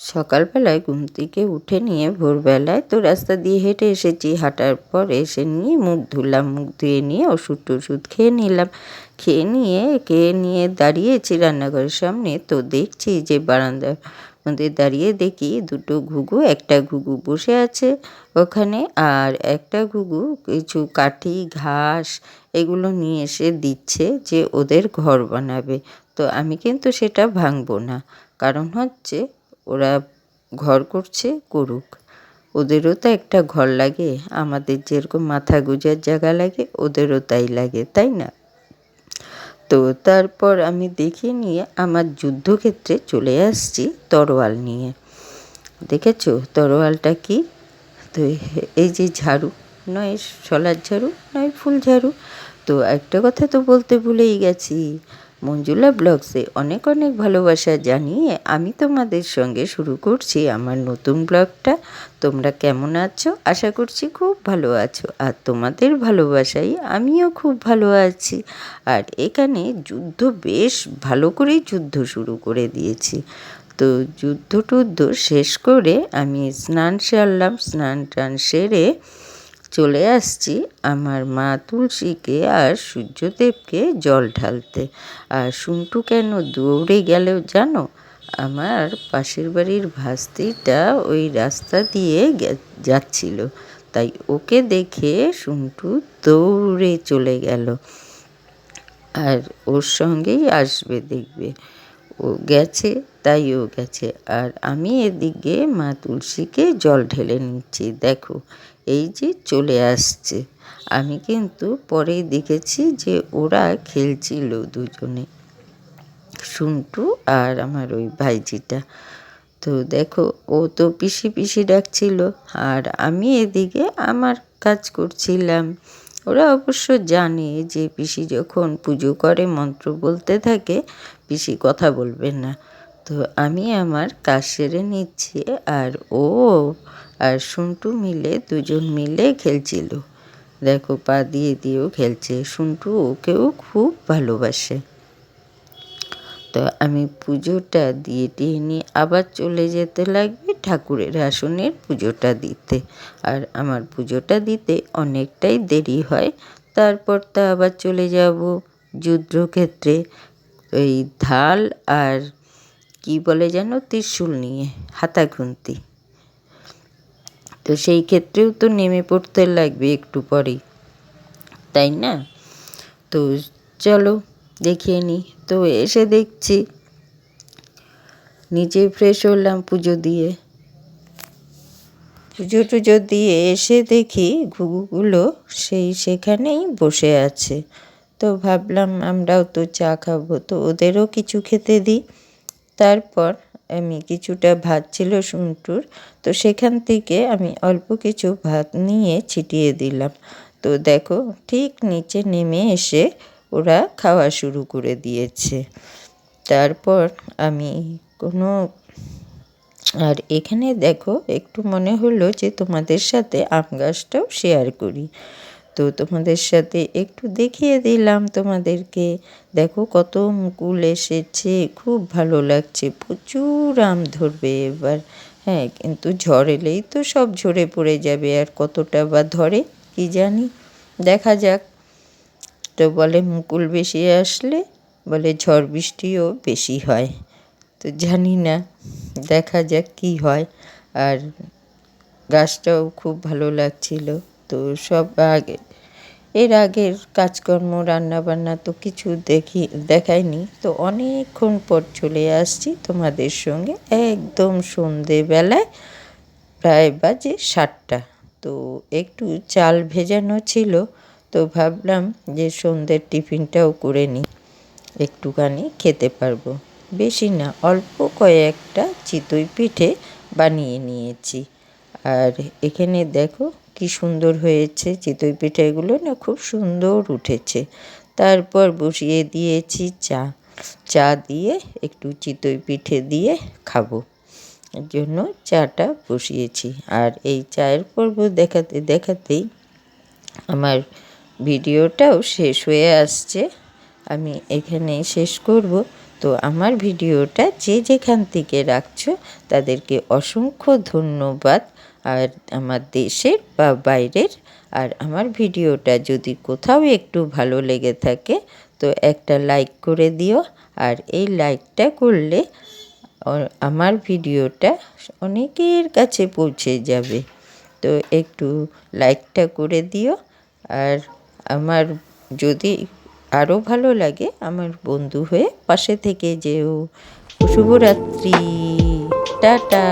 সকালবেলায় ঘুম থেকে উঠে নিয়ে ভোরবেলায় তো রাস্তা দিয়ে হেঁটে এসেছি। হাঁটার পর এসে নিয়ে মুখ ধুলাম, মুখ ধুয়ে নিয়ে ওষুধ টষুধ খেয়ে নিলাম। খেয়ে নিয়ে খেয়ে নিয়ে দাঁড়িয়েছি রান্নাঘরের সামনে তো দেখছি যে বারান্দার মধ্যে দাঁড়িয়ে দেখি দুটো ঘুঘু, একটা ঘুঘু বসে আছে ওখানে আর একটা ঘুঘু কিছু কাঠি, ঘাস এগুলো নিয়ে এসে দিচ্ছে যে ওদের ঘর বানাবে। তো আমি কিন্তু সেটা ভাঙবো না। কারণ হচ্ছে ওরা ঘর করছে, করুক। ওদেরও তো একটা ঘর লাগে, আমাদের যেরকম মাথা গুজার জায়গা লাগে, ওদেরও তাই লাগে, তাই না? তো তারপর আমি দেখে নিয়ে আমার যুদ্ধক্ষেত্রে চলে আসছি তরোয়াল নিয়ে। দেখেছ তরোয়ালটা কি? তো এই যে ঝাড়ু, নয় শলার ঝাড়ু, নয় ফুল ঝাড়ু, তো একটা কথা তো বলতে ভুলেই গেছি। মঞ্জুলা ব্লগসে অনেক অনেক ভালোবাসা জানিয়ে আমি তোমাদের সঙ্গে শুরু করছি আমার নতুন ব্লগটা। তোমরা কেমন আছো? আশা করছি খুব ভালো আছো। আর তোমাদের ভালোবাসাই আমিও খুব ভালো আছি। আর এখানে যুদ্ধ বেশ ভালো করেই যুদ্ধ শুরু করে দিয়েছি। তো যুদ্ধ টুদ্ধ শেষ করে আমি স্নান সারলাম। স্নান টান সেরে চলে আসছি আমার মা তুলসীকে আর সূর্যদেবকে জল ঢালতে। আর শুনটু কেন দৌড়ে গেলেও জানো? আমার পাশের বাড়ির ভাস্তিটা ওই রাস্তা দিয়ে যাচ্ছিল, তাই ওকে দেখে শুনটু দৌড়ে চলে গেল। আর ওর সঙ্গেই আসবে, দেখবে। ও গেছে, তাই ও গেছে। আর আমি এদিকে মা তুলসীকে জল ঢেলে নিচ্ছি। দেখো, এই যে চলে আসছে। আমি কিন্তু পরেই দেখেছি যে ওরা খেলছিল দুজনে শুন্টু আর আমার ওই ভাইজিটা। তো দেখো, ও তো পিসি পিসি ডাকছিল। আর আমি এদিকে আমার কাজ করছিলাম। ওরা অবশ্য জানে যে পিসি যখন পুজো করে, মন্ত্র বলতে থাকে, পিসি কথা বলবে না। তো আমি আমার কাজ সেরে নিচ্ছি আর ও আর সন্টু মিলে দুজন মিলে খেলছিল। দেখো পা দিয়ে দিয়েও খেলছে। সন্টু ওকেও খুব ভালোবাসে। তো আমি পুজোটা দিয়ে টিয়ে নিয়ে আবার চলে যেতে লাগবে। ঠাকুরের আসনের পুজোটা দিতে। আর আমার পুজোটা দিতে অনেকটাই দেরি হয়। তারপর তা আবার চলে যাব যুদ্ধক্ষেত্রে। ওই ঢাল আর কি বলে যেন ত্রিশূল নিয়ে হাতা খুন্তি তো সেই ক্ষেত্রেও তো নেমে পড়তে লাগবে একটু পরেই। তাই না? তো চলো দেখিয়ে নিই তো এসে দেখছি, নিজে ফ্রেশ হলাম পুজো দিয়ে। পুজো টুজো দিয়ে এসে দেখি ঘুঘুগুলো সেই সেখানেই বসে আছে। তো ভাবলাম আমরাও তো চা খাব, তো ওদেরও কিছু খেতে দিই। তারপর আমি কিছুটা ভাত ছিল সুন্টুর, তো সেখান থেকে আমি অল্প কিছু ভাত নিয়ে ছিটিয়ে দিলাম। তো দেখো ঠিক নিচে নেমে এসে ওরা খাওয়া শুরু করে দিয়েছে। তারপর আমি কোনো আর এখানে দেখো, একটু মনে হলো যে তোমাদের সাথে আম গাছটাও শেয়ার করি। তো তোমাদের সাথে একটু দেখিয়ে দিলাম তোমাদেরকে। দেখো কত মুকুল এসেছে, খুব ভালো লাগছে, প্রচুর আম ধরবে এবার। হ্যাঁ কিন্তু ঝড় এলেই তো সব ঝরে পড়ে যাবে, আর কতটা বা ধরে কি জানি। দেখা যাক। তো বলে মুকুল বেশি আসলে, বলে ঝড় বৃষ্টিও বেশি হয়। তো জানি না। দেখা যাক কি হয়। আর গাছটাও খুব ভালো লাগছিল। তো সব আগে, এর আগের কাজকর্ম, রান্নাবান্না তো কিছু দেখি দেখায়নি তো অনেকক্ষণ পর চলে আসছি তোমাদের সঙ্গে একদম সন্ধেবেলায়, প্রায় বাজে সাতটা। তো একটু চাল ভেজানো ছিল, তো ভাবলাম যে সন্ধ্যের টিফিনটাও করে নিই একটুখানি খেতে পারব। বেশি না, অল্প কয়েকটা চিতই পিঠে বানিয়ে নিয়েছি। আর এখানে দেখো কি সুন্দর হয়েছে চিতই পিঠেগুলো, না খুব সুন্দর উঠেছে। তারপর বসিয়ে দিয়েছি চা। চা দিয়ে একটু চিতই পিঠে দিয়ে খাব। জন্য চাটা বসিয়েছি। আর এই চায়ের পর্ব দেখাতে দেখাতেই আমার ভিডিওটাও শেষ হয়ে আসছে। আমি এখানে শেষ করব। তো আমার ভিডিওটা যে যেখান থেকে রাখছো, তাদেরকে অসংখ্য ধন্যবাদ। আর আমার দেশের বা বাইরের, আর আমার ভিডিওটা যদি কোথাও একটু ভালো লেগে থাকে, তো একটা লাইক করে দিও। আর এই লাইকটা করলে আমার ভিডিওটা অনেকের কাছে পৌঁছে যাবে। তো একটু লাইকটা করে দিও। আর আমার যদি আরও ভালো লাগে আমার বন্ধু হয়ে পাশে থেকে যেও। শুভরাত্রি টাটা।